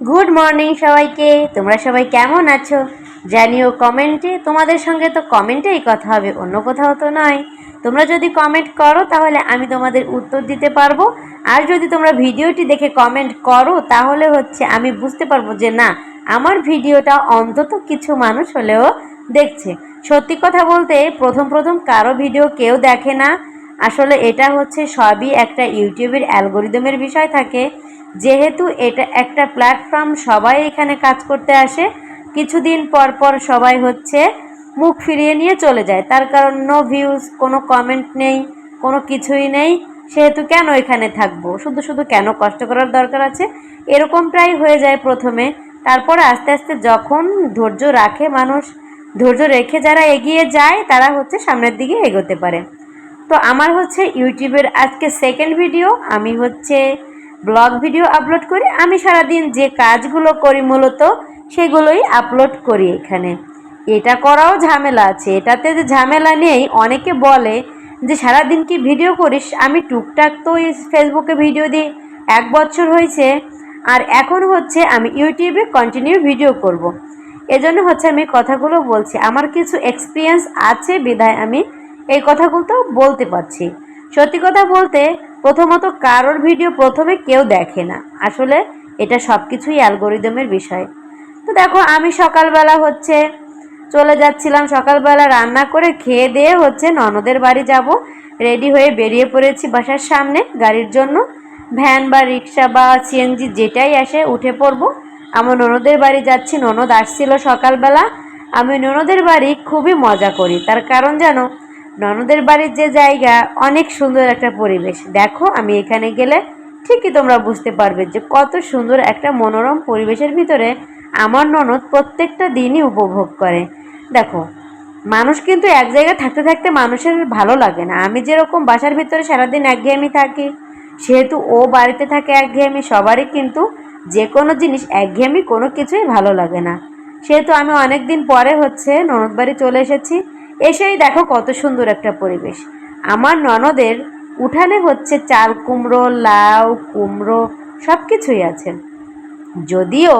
Good morning সবাইকে। তোমরা সবাই কেমন আছো? জানিও কমেন্টে। তোমাদের সঙ্গে তো কমেন্টেই কথা হবে, অন্য কোথাও তো নয়। তোমরা যদি কমেন্ট করো, তাহলে আমি তোমাদের উত্তর দিতে পারব। আর যদি তোমরা ভিডিওটি দেখে কমেন্ট করো, তাহলে হচ্ছে আমি বুঝতে পারব যে না, আমার ভিডিওটা অন্তত কিছু মানুষ হলেও দেখছে। সত্যি কথা বলতে, প্রথম প্রথম কারও ভিডিও কেউ দেখে না। আসলে এটা হচ্ছে সবই একটা ইউটিউবের অ্যালগোরিদমের বিষয় থাকে। যেহেতু এটা একটা প্ল্যাটফর্ম সবাই এখানে কাজ করতে আসে। কিছুদিন পর পর সবাই হচ্ছে মুখ ফিরিয়ে নিয়ে চলে যায়। তার কারণ নো ভিউজ কোনো কমেন্ট নেই, কোনো কিছুই নেই। সেহেতু কেন এখানে থাকব? শুধু শুধু কেন কষ্ট করার দরকার আছে? এরকম এরকমটাই হয়ে যায় প্রথমে। তারপরে আস্তে আস্তে যখন ধৈর্য রাখে মানুষ, ধৈর্য রেখে যারা এগিয়ে যায়, তারা হচ্ছে সামনের দিকে এগোতে পারে। তো আমার হচ্ছে ইউটিউবের আজকে সেকেন্ড ভিডিও আমি হচ্ছে ব্লগ ভিডিও আপলোড করি। আমি সারাদিন যে কাজগুলো করি মূলত, সেগুলোই আপলোড করি এখানে। এটা করাও ঝামেলা আছে। এটাতে যে ঝামেলা নেই, অনেকে বলে যে সারাদিন কি ভিডিও করিস? আমি টুকটাক তো ফেসবুকে ভিডিও দিই। এক বছর হয়েছে, আর এখন হচ্ছে আমি ইউটিউবে কন্টিনিউ ভিডিও করব। এজন্য হচ্ছে আমি কথাগুলো বলছি। আমার কিছু এক্সপিরিয়েন্স আছে বিধায় আমি এই কথাগুলো বলতে পারছি। সত্যি কথা বলতে প্রথমত কারোর ভিডিও প্রথমে কেউ দেখে না। আসলে এটা সব কিছুই অ্যালগোরিদমের বিষয়। তো দেখো, আমি সকালবেলা হচ্ছে চলে যাচ্ছিলাম। সকালবেলা রান্না করে খেয়ে দিয়ে হচ্ছে ননদের বাড়ি যাব। রেডি হয়ে বেরিয়ে পড়েছি বাসার সামনে গাড়ির জন্য। ভ্যান বা রিক্সা বা সিএনজি যেটাই আসে উঠে পড়ব। আমার ননদের বাড়ি যাচ্ছি। ননদ আসছিল সকালবেলা। আমি ননদের বাড়ি খুবই মজা করি। তার কারণ জানো ননদের বাড়ির যে জায়গা, অনেক সুন্দর একটা পরিবেশ। দেখো, আমি এখানে গেলে ঠিকই তোমরা বুঝতে পারবে যে কত সুন্দর একটা মনোরম পরিবেশের ভিতরে আমার ননদ প্রত্যেকটা দিনই উপভোগ করে। দেখো, মানুষ কিন্তু এক জায়গায় থাকতে থাকতে মানুষের ভালো লাগে না। আমি যেরকম বাসার ভিতরে সারাদিন একঘেয়েমি থাকি, সেহেতু ও বাড়িতে থাকে একঘেয়েমি, সবারই কিন্তু যে কোনো জিনিস, একঘেয়েমি কোনো কিছুই ভালো লাগে না। সেহেতু আমি অনেক দিন পরে হচ্ছে ননদ বাড়ি চলে এসেছি। এসেই দেখো কত সুন্দর একটা পরিবেশ। আমার ননদের উঠানে হচ্ছে চাল কুমড়ো, লাউ, কুমড়ো সব কিছুই আছে। যদিও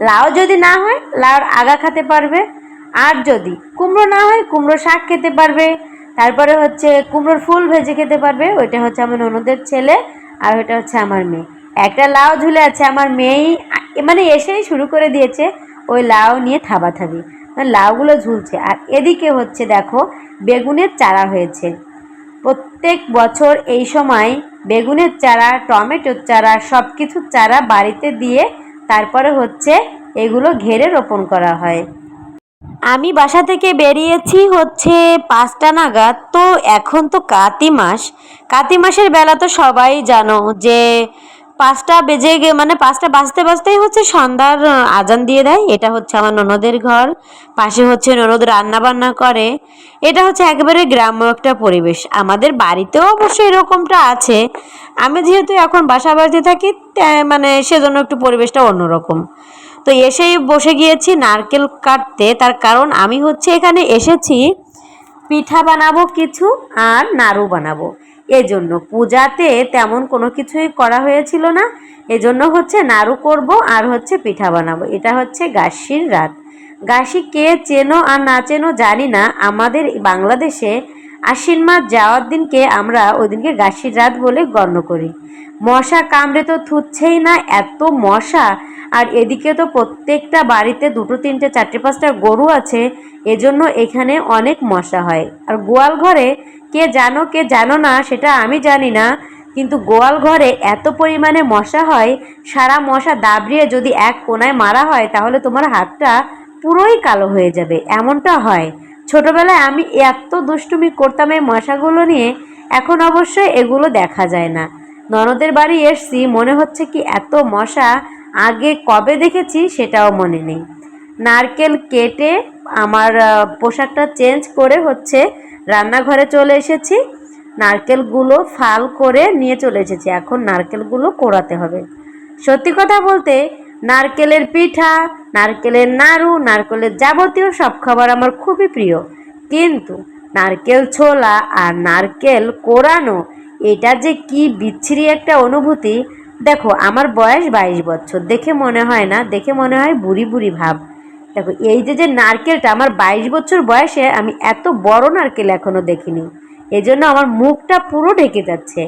লাউ যদি না হয়, লাউর আগা খেতে পারবে। আর যদি কুমড়ো না হয়, কুমড়ো শাক খেতে পারবে। তারপরে হচ্ছে কুমড়োর ফুল ভেজে খেতে পারবে। ওইটা হচ্ছে আমার ননদের ছেলে আর ওইটা হচ্ছে আমার মেয়ে। একটা লাউ ঝুলে আছে, আমার মেয়েই মানে এসেই শুরু করে দিয়েছে ওই লাউ নিয়ে থাবাথাবি। লাউগুলো ঝুলছে। আর এদিকে হচ্ছে দেখো, বেগুনের চারা হয়েছে। প্রত্যেক বছর এই সময় বেগুনের চারা, টমেটোর চারা সব কিছুর চারা বাড়িতে দিয়ে তারপরে হচ্ছে এগুলো ঘেরে রোপণ করা হয়। আমি বাসা থেকে বেরিয়েছি হচ্ছে পাঁচটা নাগাদ, তো এখন তো কাতি মাস। কাতি মাসের বেলা তো সবাই জানো যে পাঁচটা বেজে গে মানে পাঁচটা বাজতে বাজতেই হচ্ছে সন্ধ্যার আজান দিয়ে দেয়। এটা হচ্ছে আমার ননদের ঘর। পাশে হচ্ছে ননদ রান্না বান্না করে। এটা হচ্ছে একেবারে গ্রাম্য একটা পরিবেশ। আমাদের বাড়িতেও অবশ্যই এরকমটা আছে। আমি যেহেতু এখন বাসা বাড়িতে থাকি মানে সেজন্য একটু পরিবেশটা অন্যরকম। তো এসেই বসে গিয়েছি নারকেল কাটতে। তার কারণ আমি হচ্ছে এখানে এসেছি, পিঠা বানাবো কিছু আর নাড়ু বানাবো। এজন্য পূজাতে তেমন কোনো কিছুই করা হয়েছিল না। এজন্য হচ্ছে নাড়ু করব আর হচ্ছে পিঠা বানাবো। এটা হচ্ছে গাছির রাত। গাছি কে চেনো আর না চেনো জানি না। আমাদের বাংলাদেশে আশ্বিন মাস যাওয়ার দিনকে আমরা ওই দিনকে গাছির রাত বলে গণ্য করি। মশা কামড়ে তো থুচ্ছেই না। এত মশা আর এদিকে তো প্রত্যেকটা বাড়িতে দুটো, তিনটে, চারটে, পাঁচটা গরু আছে, এজন্য এখানে অনেক মশা হয়। আর গোয়াল ঘরে কে জানো কে জানো না, সেটা আমি জানি না, কিন্তু গোয়াল ঘরে এত পরিমাণে মশা হয়, সারা মশা দাবড়িয়ে যদি এক কোনায় মারা হয়, তাহলে তোমার হাতটা পুরোই কালো হয়ে যাবে, এমনটা হয়। ছোটবেলায় আমি এত দুষ্টুমি করতাম এই মশাগুলো নিয়ে, এখন অবশ্যই এগুলো দেখা যায় না। ননদের বাড়ি এসছি, মনে হচ্ছে কি এত মশা আগে কবে দেখেছি সেটাও মনে নেই। নারকেল কেটে আমার পোশাকটা চেঞ্জ করে হচ্ছে রান্নাঘরে চলে এসেছি। নারকেলগুলো ফাল করে নিয়ে চলে এসেছি। এখন নারকেলগুলো কোড়াতে হবে। সত্যি কথা বলতে, নারকেলের পিঠা, নারকেলের নাড়ু, নারকেলের যাবতীয় সব খাবার আমার খুবই প্রিয়। কিন্তু নারকেল ছোলা আর নারকেল কোরানো, এটা যে কি বিচ্ছিরি একটা অনুভূতি দেখো, আমার বয়স বাইশ বছর। দেখে মনে হয় না, দেখে মনে হয় বুড়ি বুড়ি ভাব। দেখো, এই যে যে নারকেলটা, আমার বাইশ বছর বয়সে আমি এত বড় নারকেল এখনও দেখিনি। এই জন্য আমার মুখটা পুরো ঢেকে যাচ্ছে।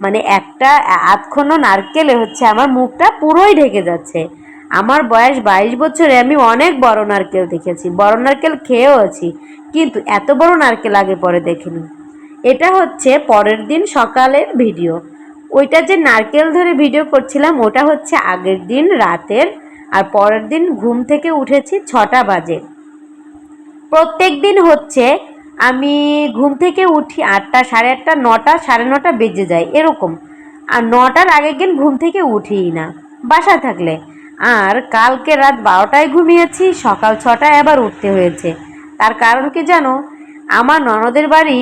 মানে একটা আধখণ্ড নারকেলে হচ্ছে, আমার মুখটা পুরোই ঢেকে যাচ্ছে। আমার বয়স বাইশ বছরে আমি অনেক বড় নারকেল দেখেছি, বড় নারকেল খেয়েও আছি কিন্তু এত বড় নারকেল আগে পরে দেখিনি। এটা হচ্ছে পরের দিন সকালের ভিডিও। ওইটা যে নারকেল ধরে ভিডিও করছিলাম, ওটা হচ্ছে আগের দিন রাতের আর পরের দিন ঘুম থেকে উঠেছি ছটা বাজে। প্রত্যেক দিন হচ্ছে আমি ঘুম থেকে উঠি আটটা, সাড়ে আটটা, নটা, সাড়ে নটা বেজে যায়, এরকম। আর নটার আগের দিন ঘুম থেকে উঠিই না, বাসায় থাকলে। আর কালকে রাত বারোটায় ঘুমিয়েছি, সকাল ছটায় আবার উঠতে হয়েছে। তার কারণ কি জানো? আমার ননদের বাড়ি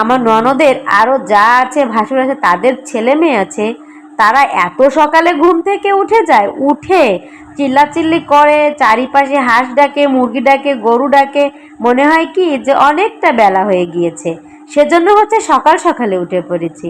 আমার ননদের আরও যা আছে, ভাসুর আছে, তাদের ছেলে মেয়ে আছে, তারা এত সকালে ঘুম থেকে উঠে যায়, উঠে চিল্লাচিল্লি করে, চারিপাশে হাঁস ডাকে, মুরগি ডাকে, গরু ডাকে, মনে হয় কি যে অনেকটা বেলা হয়ে গিয়েছে। সেজন্য হচ্ছে সকাল সকালে উঠে পড়েছি।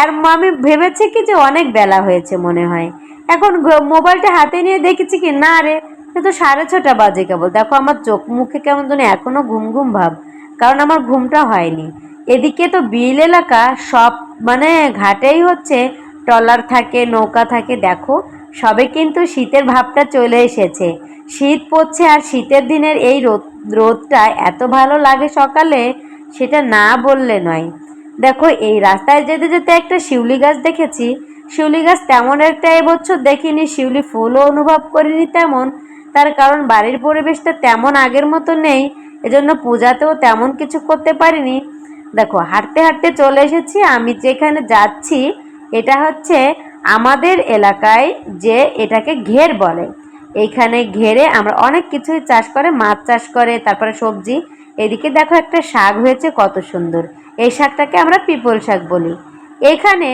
আর আমি ভেবেছি কি যে অনেক বেলা হয়েছে মনে হয়। এখন মোবাইলটা হাতে নিয়ে দেখেছি কি, না রে, এ তো সাড়ে ছটা বাজে কেবল। দেখো আমার চোখ মুখে কেমন যেন এখনও ঘুম ঘুম ভাব। কারণ আমার ঘুমটা হয়নি। এদিকে তো বিল এলাকা সব মানে ঘাটেই হচ্ছে, ট্রলার থাকে, নৌকা থাকে, দেখো, সবে কিন্তু শীতের ভাবটা চলে এসেছে। শীত পড়ছে আর শীতের দিনের এই রোদ, রোদটা এত ভালো লাগে সকালে, সেটা না বললে নয়। দেখো, এই রাস্তায় যেতে যেতে একটা শিউলি গাছ দেখেছি। শিউলি গাছ তেমন একটা এবছর দেখিনি, শিউলি ফুলও অনুভব করিনি তেমন। তার কারণ বাড়ির পরিবেশটা তেমন আগের মতো নেই, এজন্য পূজাতেও তেমন কিছু করতে পারিনি। দেখো, হাঁটতে হাঁটতে চলে এসেছি। আমি যেখানে যাচ্ছি, এটা হচ্ছে আমাদের এলাকায় যে এটাকে ঘের বলে। এইখানে ঘেরে আমরা অনেক কিছুই চাষ করে, মাছ চাষ করে, তারপরে সবজি। এদিকে দেখো একটা শাক হয়েছে, কত সুন্দর। এই শাকটাকে আমরা পিপল শাক বলি। এখানে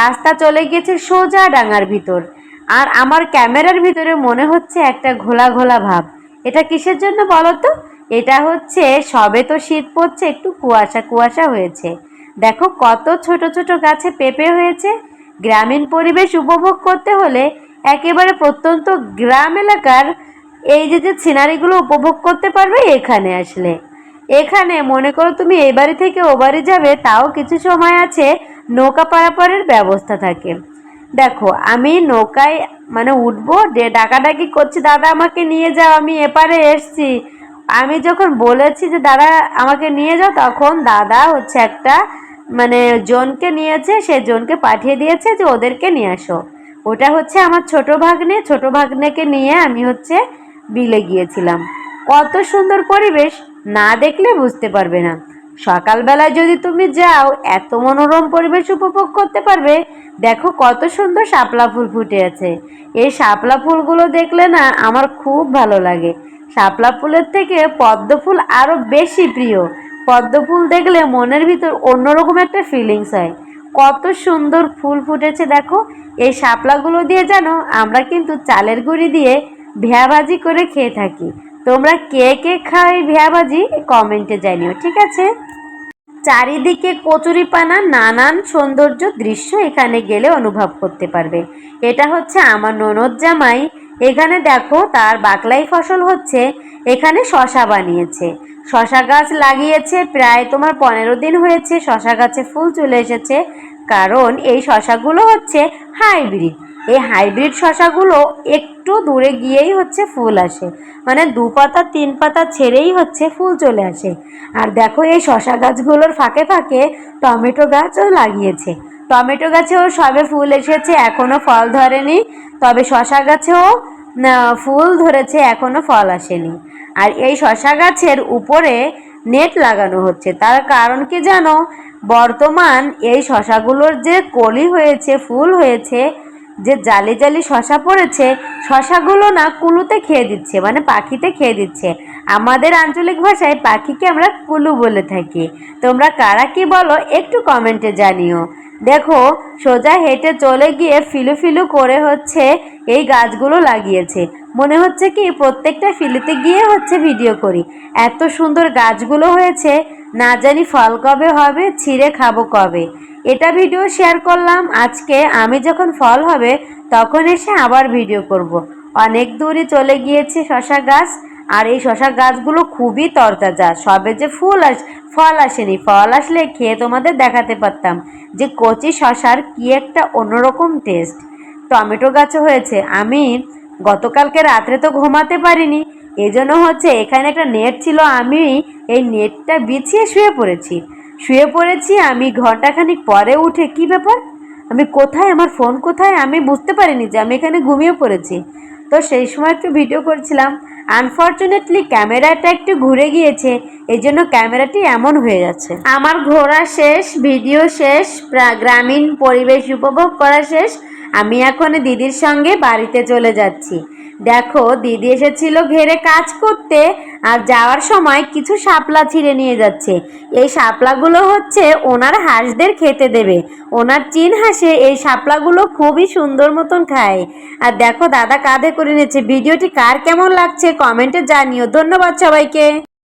রাস্তা চলে গিয়েছে সোজা ডাঙার ভিতর। আর আমার ক্যামেরার ভিতরে মনে হচ্ছে একটা ঘোলা ঘোলা ভাব। এটা কিসের জন্য বলো তো? এটা হচ্ছে, সবে তো শীত পড়ছে, একটু কুয়াশা কুয়াশা হয়েছে। দেখো কত ছোট ছোট গাছে পেঁপে হয়েছে। গ্রামীণ পরিবেশ উপভোগ করতে হলে একেবারে প্রত্যন্ত গ্রাম এলাকার এই যে যে সিনারিগুলো উপভোগ করতে পারবে এখানে আসলে। এখানে মনে করো তুমি এই বাড়ি থেকে ও বাড়ি যাবে, তাও কিছু সময় আছে, নৌকা পারাপারের ব্যবস্থা থাকে। দেখো, আমি নৌকায় মানে উঠবো ডাকাডাকি করছি, দাদা, আমাকে নিয়ে যাও, আমি এপারে এসছি। আমি যখন বলেছি যে, দাদা, আমাকে নিয়ে যাও, তখন দাদা হচ্ছে একটা মানে জনকে নিয়েছে, সে জনকে পাঠিয়ে দিয়েছে যে, ওদেরকে নিয়ে আসো। ওটা হচ্ছে আমার ছোট ভাগ্নে। ছোট ভাগ্নেকে নিয়ে আমি হচ্ছে বিলে গিয়েছিলাম। কত সুন্দর পরিবেশ, না দেখলে বুঝতে পারবে না। সকালবেলায় যদি তুমি যাও, এত মনোরম পরিবেশ উপভোগ করতে পারবে। দেখো কত সুন্দর শাপলা ফুল ফুটে আছে। এই শাপলা ফুলগুলো দেখলে না, আমার খুব ভালো লাগে। শাপলা ফুলের থেকে পদ্ম ফুল আরও বেশি প্রিয়। পদ্ম ফুল দেখলে মনের ভিতর অন্যরকম একটা ফিলিংস হয়। কত সুন্দর ফুল ফুটেছে দেখো। এই শাপলাগুলো দিয়ে জানো, আমরা কিন্তু চালের গুঁড়ি দিয়ে ভেয়া ভাজি করে খেয়ে থাকি। তোমরা কে কে খাও এই ভেয়া ভাজি কমেন্টে জানিও, ঠিক আছে? চারিদিকে কচুরিপানা নানান সৌন্দর্য দৃশ্য এখানে গেলে অনুভব করতে পারবে। এটা হচ্ছে আমার ননদ জামাই। এখানে দেখো তার বাকলাই ফসল হচ্ছে, এখানে শশা বানিয়েছে। শশা গাছ লাগিয়েছে, প্রায় তোমার পনেরো দিন হয়েছে শশা গাছে ফুল চলে এসেছে। কারণ এই শশাগুলো হচ্ছে হাইব্রিড। এই হাইব্রিড শশাগুলো একটু দূরে গিয়েই হচ্ছে ফুল আসে। মানে দু পাতা, তিন পাতা ছেড়েই হচ্ছে ফুল চলে আসে। আর দেখো এই শশা গাছগুলোর ফাঁকে ফাঁকে টমেটো গাছও লাগিয়েছে। টমেটো গাছেও সবে ফুল এসেছে এখনও ফল ধরেনি। তবে শশা গাছেও ফুল ধরেছে এখনও ফল আসেনি। আর এই শশা গাছের উপরে নেট লাগানো হচ্ছে। তার কারণ কি জানো? বর্তমান এই শশাগুলোর যে কলি হয়েছে, ফুল হয়েছে যে জালি জালি শশা পড়েছে, শশাগুলো না কুলুতে খেয়ে দিচ্ছে মানে পাখিতে খেয়ে দিচ্ছে। আমাদের আঞ্চলিক ভাষায় পাখিকে আমরা কুলু বলে থাকি। তোমরা কারা কি বলো একটু কমেন্টে জানিও। দেখো, সোজা হেঁটে চলে গিয়ে ফিলু ফিলু করে হচ্ছে এই গাছগুলো লাগিয়েছে। মনে হচ্ছে কি প্রত্যেকটা ফিলিতে গিয়ে হচ্ছে ভিডিও করি। এত সুন্দর গাছগুলো হয়েছে, না জানি ফল কবে হবে, ছিঁড়ে খাব কবে। এটা ভিডিও শেয়ার করলাম। আজকে আমি যখন ফল হবে, তখন এসে আবার ভিডিও করব। অনেক দূরে চলে গিয়েছে শশা গাছ, আর এই শশা গাছগুলো খুবই তরতাজা। সবে যে ফুল আস, ফল আসেনি। ফল আসলে খেয়ে তোমাদের দেখাতে পারতাম যে কচি শশার কি একটা অন্যরকম টেস্ট টমেটো গাছও হয়েছে। আমি গতকালকে রাত্রে তো ঘুমাতে পারিনি। এই জন্য হচ্ছে এখানে একটা নেট ছিল। আমি এই নেটটা বিছিয়ে শুয়ে পড়েছি। শুয়ে পড়েছি, আমি ঘন্টাখানিক পরে উঠে, কি ব্যাপার? আমি কোথায়? আমার ফোন কোথায়? আমি বুঝতে পারিনি যে আমি এখানে ঘুমিয়ে পড়েছি। তো সেই সময় একটু ভিডিও করছিলাম। আনফর্চুনেটলি ক্যামেরাটা একটু ঘুরে গিয়েছে, এই জন্য ক্যামেরাটি এমন হয়ে যাচ্ছে। আমার ঘোরা শেষ ভিডিও শেষ গ্রামীণ পরিবেশ উপভোগ করা শেষ। আমি এখন দিদির সঙ্গে বাড়িতে চলে যাচ্ছি। দেখো, দিদি এসেছিল ঘেরে কাজ করতে আর যাওয়ার সময় কিছু সাপলা ছিঁড়ে নিয়ে যাচ্ছে। এই শাপলাগুলো হচ্ছে ওনার হাঁসদের খেতে দেবে। ওনার চিন হাসে এই সাপলাগুলো খুবই সুন্দর মতন খায়। আর দেখো, দাদা কাঁধে করে নিয়েছে। ভিডিওটি কার কেমন লাগছে কমেন্টে জানিও। ধন্যবাদ সবাইকে।